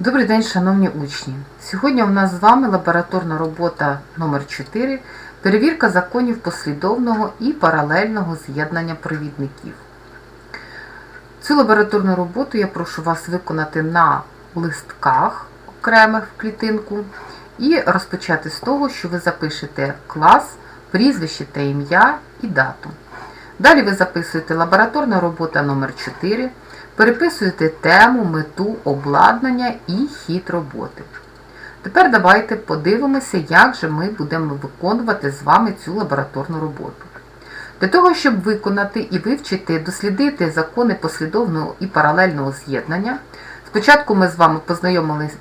Добрий день, шановні учні! Сьогодні у нас з вами лабораторна робота номер 4 перевірка законів послідовного і паралельного з'єднання провідників. Цю лабораторну роботу я прошу вас виконати на листках окремих в клітинку і розпочати з того, що ви запишете клас, прізвище та ім'я і дату. Далі ви записуєте лабораторна робота номер 4 переписуєте тему, мету, обладнання і хід роботи. Тепер давайте подивимося, як же ми будемо виконувати з вами цю лабораторну роботу. Для того, щоб виконати і вивчити, дослідити закони послідовного і паралельного з'єднання, спочатку ми з вами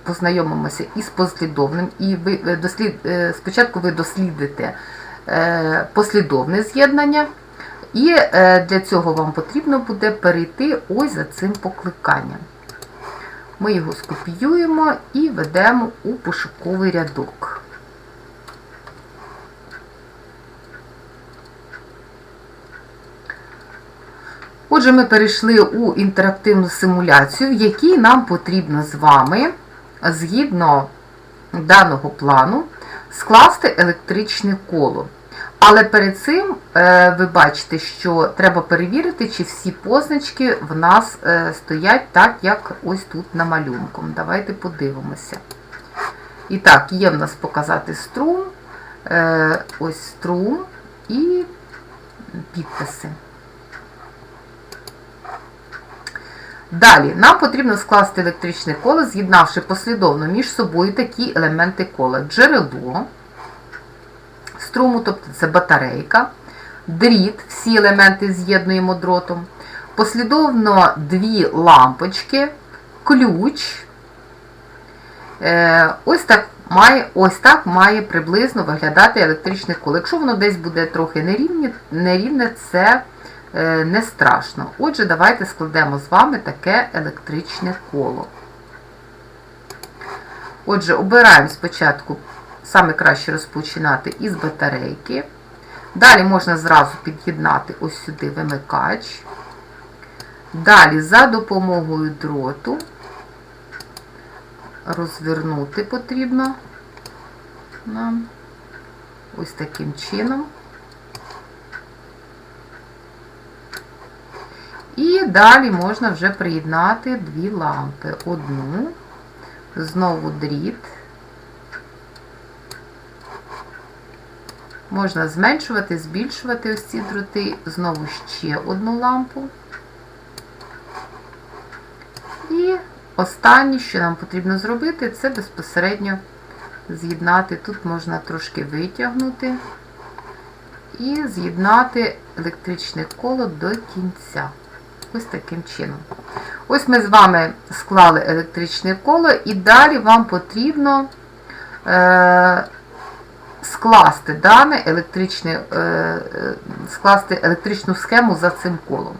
познайомимося із послідовним, і ви дослід, спочатку ви дослідите послідовне з'єднання. І е, для цього вам потрібно буде перейти ось за цим покликанням. Ми його скопіюємо і ведемо у пошуковий рядок. Отже, ми перейшли у інтерактивну симуляцію, якій нам потрібно з вами, згідно даного плану, скласти електричне коло. Але перед цим е, ви бачите, що треба перевірити, чи всі позначки в нас е, стоять так, як ось тут на малюнку. Давайте подивимося. І так, є в нас показати струм, е, ось струм і підписи. Далі, нам потрібно скласти електричне коло, з'єднавши послідовно між собою такі елементи кола. Джерело струму, тобто це батарейка, дріт, всі елементи з'єднуємо дротом, послідовно дві лампочки, ключ. Е, ось так має ось так має приблизно виглядати електричне коло. Якщо воно десь буде трохи нерівне, нерівне це е, не страшно. Отже, давайте складемо з вами таке електричне коло. Отже, обираємо спочатку саме краще розпочинати із батарейки. Далі можна зразу під'єднати ось сюди вимикач. Далі за допомогою дроту розвернути потрібно нам ось таким чином. І далі можна вже приєднати дві лампи. Одну, знову дріт. Можна зменшувати, збільшувати ось ці дроти, знову ще одну лампу. І останнє, що нам потрібно зробити, це безпосередньо з'єднати. Тут можна трошки витягнути і з'єднати електричне коло до кінця. Ось таким чином. Ось ми з вами склали електричне коло, і далі вам потрібно. Е скласти дане електричне, е, е, скласти електричну схему за цим колом.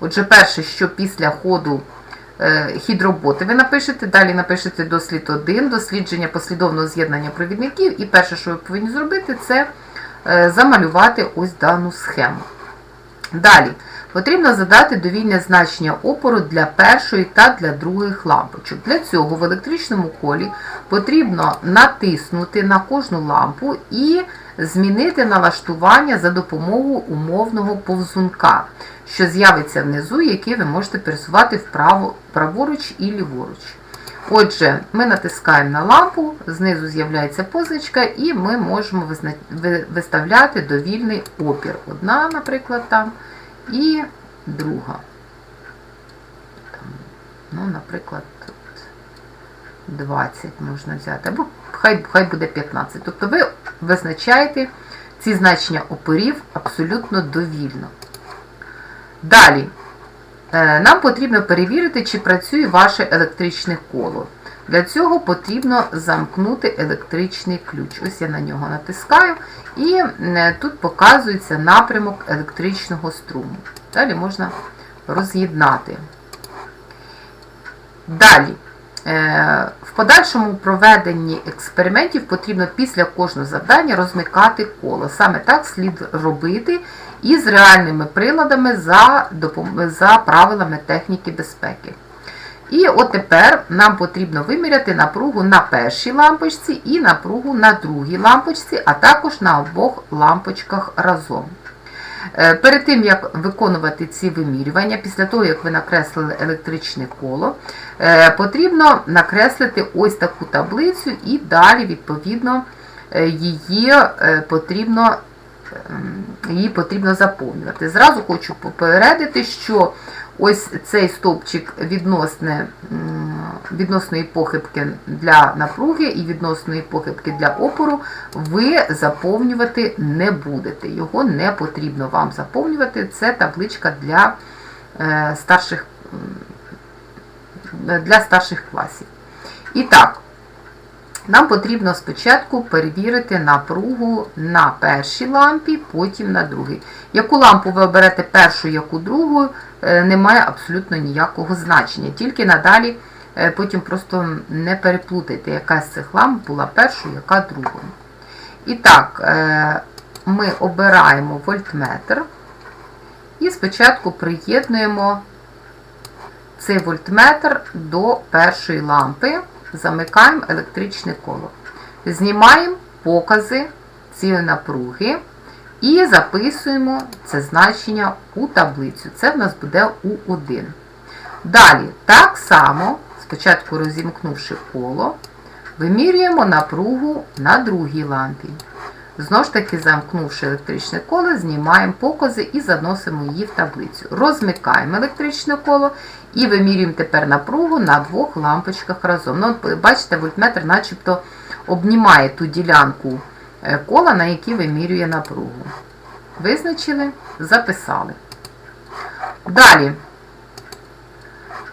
Отже, перше, що після ходу е, хід роботи ви напишете, далі напишете дослід 1, дослідження послідовного з'єднання провідників, і перше, що ви повинні зробити, це замалювати ось дану схему. Далі. Потрібно задати довільне значення опору для першої та для других лампочок. Для цього в електричному колі потрібно натиснути на кожну лампу і змінити налаштування за допомогою умовного повзунка, що з'явиться внизу, який ви можете пересувати вправо, праворуч і ліворуч. Отже, ми натискаємо на лампу, знизу з'являється позначка, і ми можемо виставляти довільний опір. Одна, наприклад, там і друга. Там, ну, Наприклад, тут 20 можна взяти, або хай, хай буде 15. Тобто ви визначаєте ці значення опорів абсолютно довільно. Далі, е, нам потрібно перевірити, чи працює ваше електричне коло. Для цього потрібно замкнути електричний ключ. Ось я на нього натискаю, і е, тут показується напрямок електричного струму. Далі можна роз'єднати. Далі, е, в подальшому проведенні експериментів потрібно після кожного завдання розмикати коло. Саме так слід робити із реальними приладами за, за правилами техніки безпеки. І от тепер нам потрібно виміряти напругу на першій лампочці і напругу на другій лампочці, а також на обох лампочках разом. Е, Перед тим, як виконувати ці вимірювання, після того, як ви накреслили електричне коло, е, потрібно накреслити ось таку таблицю і далі, відповідно, е, її потрібно, її потрібно заповнювати. Зразу хочу попередити, що ось цей стовпчик відносне, відносної похибки для напруги і відносної похибки для опору ви заповнювати не будете. Його не потрібно вам заповнювати. Це табличка для е, старших, для старших класів. І так, нам потрібно спочатку перевірити напругу на першій лампі, потім на другій. Яку лампу ви оберете першу, яку другу, е, не має абсолютно ніякого значення. Тільки надалі е, потім просто не переплутайте, яка з цих ламп була першою, яка другою. І так, е, ми обираємо вольтметр і спочатку приєднуємо цей вольтметр до першої лампи, замикаємо електричне коло. Знімаємо покази цієї напруги і записуємо це значення у таблицю. Це в нас буде У1. Далі, так само, спочатку розімкнувши коло, вимірюємо напругу на другій лампі. Знову ж таки, замкнувши електричне коло, знімаємо покази і заносимо її в таблицю. Розмикаємо електричне коло і вимірюємо тепер напругу на двох лампочках разом. Ну, Бачите, вольтметр начебто обнімає ту ділянку е, кола, на якій вимірює напругу. Визначили, записали. Далі.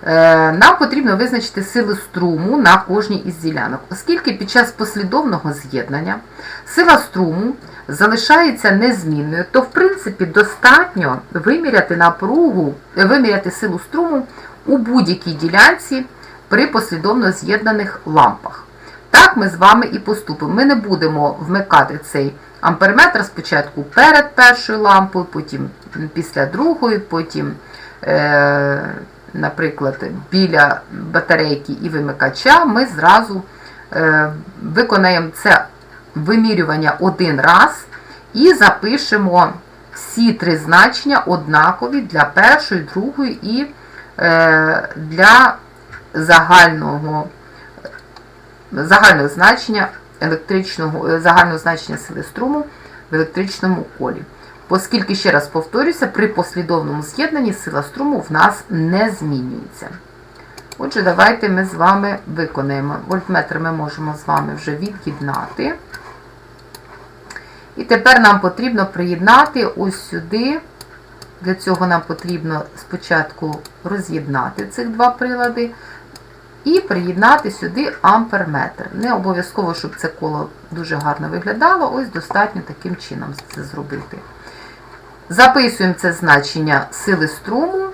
Е, Нам потрібно визначити силу струму на кожній із ділянок, оскільки під час послідовного з'єднання сила струму залишається незмінною, то в принципі достатньо виміряти напругу, е, виміряти силу струму у будь-якій ділянці при послідовно з'єднаних лампах. Так ми з вами і поступимо. Ми не будемо вмикати цей амперметр спочатку перед першою лампою, потім після другої, потім. Е наприклад, біля батарейки і вимикача, ми зразу е, виконаємо це вимірювання один раз і запишемо всі три значення однакові для першої, другої і е, для загального, загального значення електричного, е, загального значення сили струму в електричному колі. Оскільки, ще раз повторюся, при послідовному з'єднанні сила струму в нас не змінюється. Отже, давайте ми з вами виконаємо. Вольтметр ми можемо з вами вже від'єднати. І тепер нам потрібно приєднати ось сюди. Для цього нам потрібно спочатку роз'єднати цих два прилади. І приєднати сюди амперметр. Не обов'язково, щоб це коло дуже гарно виглядало, ось достатньо таким чином це зробити. Записуємо це значення сили струму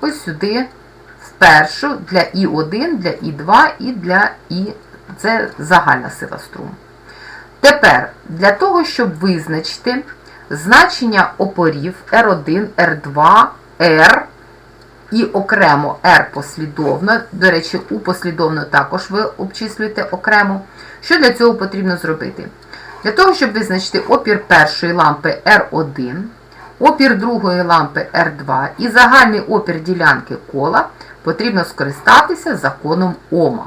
ось сюди впершу для І1, для І2 і для І. Це загальна сила струму. Тепер, для того, щоб визначити значення опорів R1, R2, R і окремо R послідовно, до речі, у послідовно також ви обчислюєте окремо, що для цього потрібно зробити? Для того, щоб визначити опір першої лампи R1, опір другої лампи R2 і загальний опір ділянки кола, потрібно скористатися законом Ома.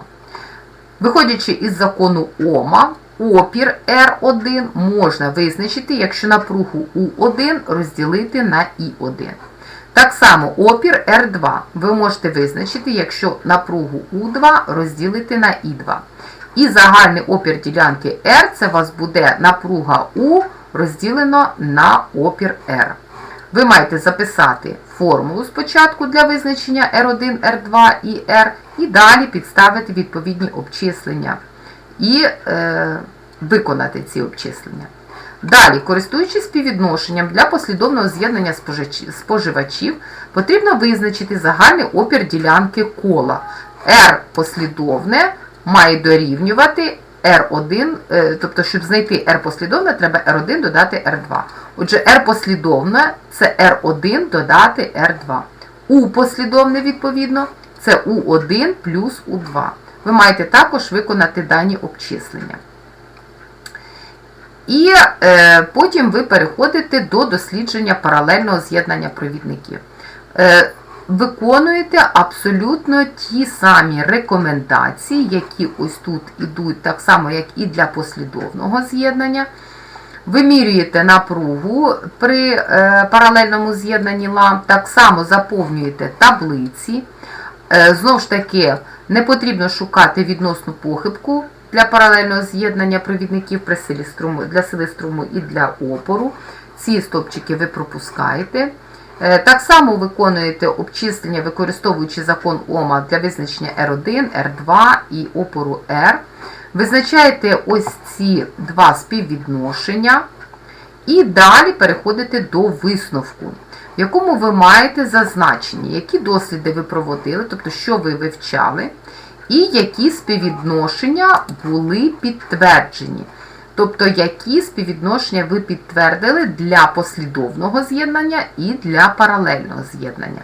Виходячи із закону Ома, опір R1 можна визначити, якщо напругу У1 розділити на І1. Так само опір R2 ви можете визначити, якщо напругу У2 розділити на І2. І загальний опір ділянки R це у вас буде напруга У розділено на опір R. Ви маєте записати формулу спочатку для визначення R1, R2 і R, і далі підставити відповідні обчислення і е, виконати ці обчислення. Далі, користуючись співвідношенням для послідовного з'єднання споживачів, потрібно визначити загальний опір ділянки кола. R послідовне має дорівнювати R1, тобто, щоб знайти R послідовне, треба R1 додати R2. Отже, R послідовне це R1 додати R2. У послідовне відповідно, це У1 плюс У2. Ви маєте також виконати дані обчислення. І е, потім ви переходите до дослідження паралельного з'єднання провідників. Е, виконуєте абсолютно ті самі рекомендації, які ось тут ідуть, так само, як і для послідовного з'єднання. Вимірюєте напругу при е, паралельному з'єднанні ламп, так само заповнюєте таблиці. Е, знову ж таки, не потрібно шукати відносну похибку для паралельного з'єднання провідників при силі струму, для сили струму і для опору. Ці стопчики ви пропускаєте. Е, Так само виконуєте обчислення, використовуючи закон Ома для визначення R1, R2 і опору R. Визначаєте ось ці два співвідношення. І далі переходите до висновку, в якому ви маєте зазначені, які досліди ви проводили, тобто що ви вивчали, і які співвідношення були підтверджені. Тобто, які співвідношення ви підтвердили для послідовного з'єднання і для паралельного з'єднання.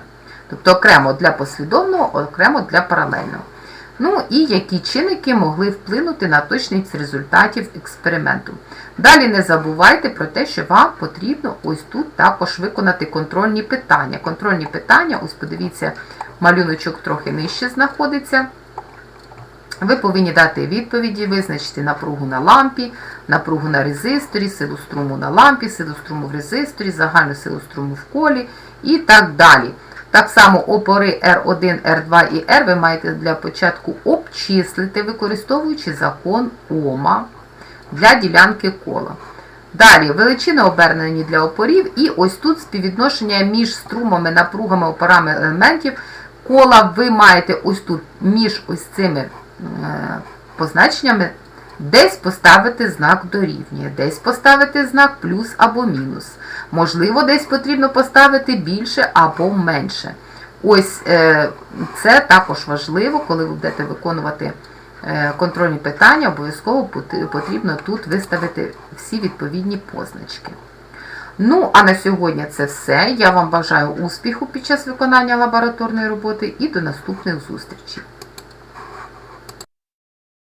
Тобто окремо для послідовного, окремо для паралельного. Ну і які чинники могли вплинути на точність результатів експерименту. Далі не забувайте про те, що вам потрібно ось тут також виконати контрольні питання. Контрольні питання, ось подивіться, малюночок трохи нижче знаходиться. Ви повинні дати відповіді, визначити напругу на лампі, напругу на резисторі, силу струму на лампі, силу струму в резисторі, загальну силу струму в колі і так далі. Так само опори R1, R2 і R ви маєте для початку обчислити, використовуючи закон Ома для ділянки кола. Далі величини обернені для опорів, і ось тут співвідношення між струмами, напругами, опорами елементів кола ви маєте ось тут між ось цими позначеннями десь поставити знак дорівнює, десь поставити знак плюс або мінус. Можливо, десь потрібно поставити більше або менше. Ось е, це також важливо, коли ви будете виконувати е, контрольні питання, обов'язково потрібно тут виставити всі відповідні позначки. Ну, а на сьогодні це все. Я вам бажаю успіху під час виконання лабораторної роботи і до наступних зустрічей.